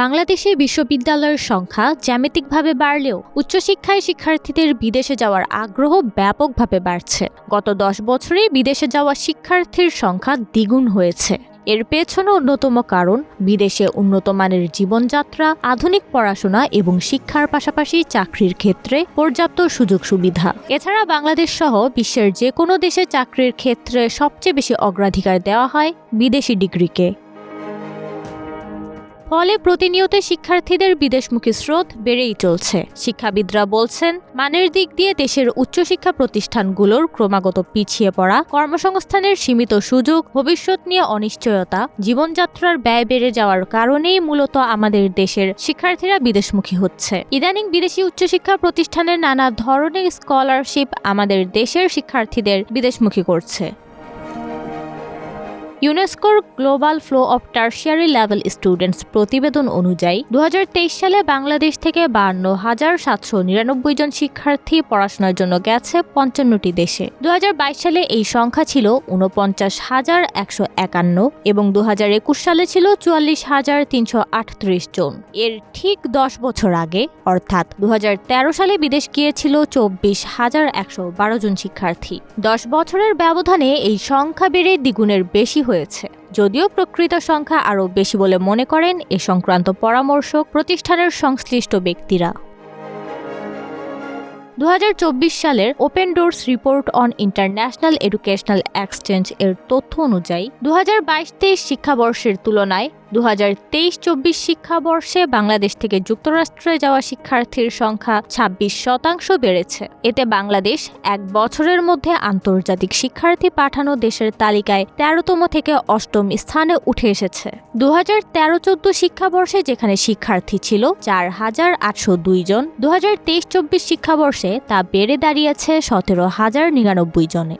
বাংলাদেশে বিশ্ববিদ্যালয়ের সংখ্যা জ্যামিতিকভাবে বাড়লেও উচ্চশিক্ষায় শিক্ষার্থীদের বিদেশে যাওয়ার আগ্রহ ব্যাপকভাবে বাড়ছে। গত দশ বছরে বিদেশে যাওয়া শিক্ষার্থীর সংখ্যা দ্বিগুণ হয়েছে। এর পেছনে অন্যতম কারণ, বিদেশে উন্নত মানের জীবনযাত্রা, আধুনিক পড়াশোনা এবং শিক্ষার পাশাপাশি চাকরির ক্ষেত্রে পর্যাপ্ত সুযোগ সুবিধা। এছাড়া বাংলাদেশ সহ বিশ্বের যে কোনো দেশে চাকরির ক্ষেত্রে সবচেয়ে বেশি অগ্রাধিকার দেওয়া হয় বিদেশি ডিগ্রিকে। ফলে প্রতিনিয়ত শিক্ষার্থীদের বিদেশমুখী স্রোত বেড়েই চলছে। শিক্ষাবিদরা বলছেন, মানের দিক দিয়ে দেশের উচ্চশিক্ষা প্রতিষ্ঠানগুলোর ক্রমাগত পিছিয়ে পড়া, কর্মসংস্থানের সীমিত সুযোগ, ভবিষ্যৎ নিয়ে অনিশ্চয়তা, জীবনযাত্রার ব্যয় বেড়ে যাওয়ার কারণেই মূলত আমাদের দেশের শিক্ষার্থীরা বিদেশমুখী হচ্ছে। ইদানিং বিদেশি উচ্চশিক্ষা প্রতিষ্ঠানের নানা ধরনের স্কলারশিপ আমাদের দেশের শিক্ষার্থীদের বিদেশমুখী করছে। ইউনেস্কোর global flow of tertiary level students প্রতিবেদন অনুযায়ী দু হাজার তেইশ সালে বাংলাদেশ থেকে বান্ন হাজার সাতশো নিরানব্বই জন শিক্ষার্থী পড়াশোনার জন্য গেছে পঞ্চান্নটি দেশে। দু হাজার বাইশ সালে এই সংখ্যা ছিল উনপঞ্চাশ হাজার একশো একান্ন এবং দু হাজার একুশ সালে ছিল চুয়াল্লিশ হাজার তিনশো আটত্রিশ জন। এর ঠিক দশ বছর আগে, অর্থাৎ দু হাজার তেরো সালে বিদেশ গিয়েছিল চব্বিশ হাজার একশো বারো জন শিক্ষার্থী। দশ বছরের ব্যবধানে এই সংখ্যা বেড়ে দ্বিগুণের বেশি হয়েছে। যদিও প্রকৃত সংখ্যা আরও বেশি বলে মনে করেন এ সংক্রান্ত পরামর্শ প্রতিষ্ঠানের সংশ্লিষ্ট ব্যক্তিরা। দু হাজার চব্বিশ সালের open doors report on international educational exchange এর তথ্য অনুযায়ী দু হাজার শিক্ষাবর্ষের তুলনায় দু হাজার তেইশ চব্বিশ শিক্ষাবর্ষে বাংলাদেশ থেকে যুক্তরাষ্ট্রে যাওয়া শিক্ষার্থীর সংখ্যা ছাব্বিশ শতাংশ বেড়েছে। এতে বাংলাদেশ এক বছরের মধ্যে আন্তর্জাতিক শিক্ষার্থী পাঠানো দেশের তালিকায় তেরোতম থেকে অষ্টম স্থানে উঠে এসেছে। দু হাজার তেরো চোদ্দ শিক্ষাবর্ষে যেখানে শিক্ষার্থী ছিল চার হাজার আটশো দুই জন দু হাজার তেইশ চব্বিশ শিক্ষাবর্ষে তা বেড়ে দাঁড়িয়েছে সতেরো হাজার নিরানব্বই জনে।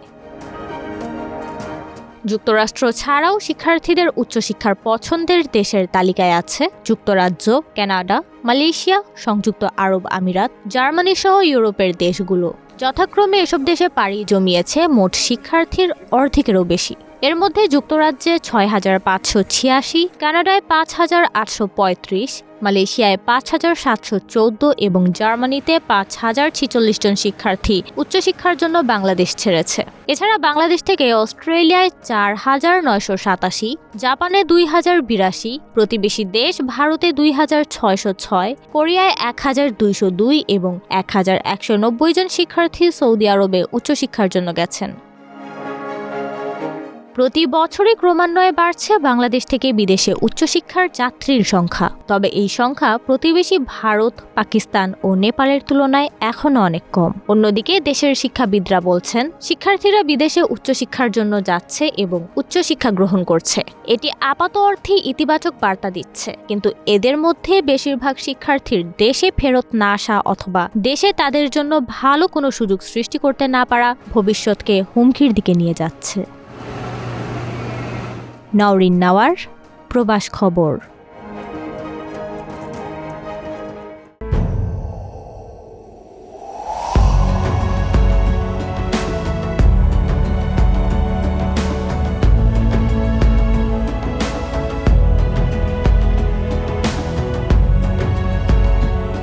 যুক্তরাষ্ট্র ছাড়াও শিক্ষার্থীদের উচ্চশিক্ষার পছন্দের দেশের তালিকায় আছে যুক্তরাজ্য, কানাডা, মালয়েশিয়া, সংযুক্ত আরব আমিরাত, জার্মানি সহ ইউরোপের দেশগুলো। যথাক্রমে এসব দেশে পাড়ি জমিয়েছে মোট শিক্ষার্থীর অর্ধেকেরও বেশি। এর মধ্যে যুক্তরাজ্যে ছয় হাজার পাঁচশো ছিয়াশি, কানাডায় পাঁচ হাজার আটশো পঁয়ত্রিশ, মালয়েশিয়ায় পাঁচ হাজার সাতশো চৌদ্দ এবং জার্মানিতে পাঁচ হাজার ছিচল্লিশ জন শিক্ষার্থী উচ্চশিক্ষার জন্য বাংলাদেশ ছেড়েছে। এছাড়া বাংলাদেশ থেকে অস্ট্রেলিয়ায় চার হাজার নয়শো সাতাশি, জাপানে দুই হাজার বিরাশি, প্রতিবেশী দেশ ভারতে দুই হাজার ছয়শো ছয়, কোরিয়ায় এক হাজার দুইশো দুই এবং এক হাজার একশো নব্বই জন শিক্ষার্থী সৌদি আরবে উচ্চশিক্ষার জন্য গেছেন। প্রতি বছরই ক্রমান্বয়ে বাড়ছে বাংলাদেশ থেকে বিদেশে উচ্চশিক্ষার যাত্রীর সংখ্যা। তবে এই সংখ্যা প্রতিবেশী ভারত, পাকিস্তান ও নেপালের তুলনায় এখনও অনেক কম। অন্যদিকে দেশের শিক্ষাবিদরা বলছেন, শিক্ষার্থীরা বিদেশে উচ্চশিক্ষার জন্য যাচ্ছে এবং উচ্চশিক্ষা গ্রহণ করছে। এটি আপাত অর্থে ইতিবাচক বার্তা দিচ্ছে, কিন্তু এদের মধ্যে বেশিরভাগ শিক্ষার্থীর দেশে ফেরত না আসা অথবা দেশে তাদের জন্য ভালো কোনো সুযোগ সৃষ্টি করতে না পারা ভবিষ্যৎকে হুমকির দিকে নিয়ে যাচ্ছে। নওরিন নাওয়ার প্রবাস খবর।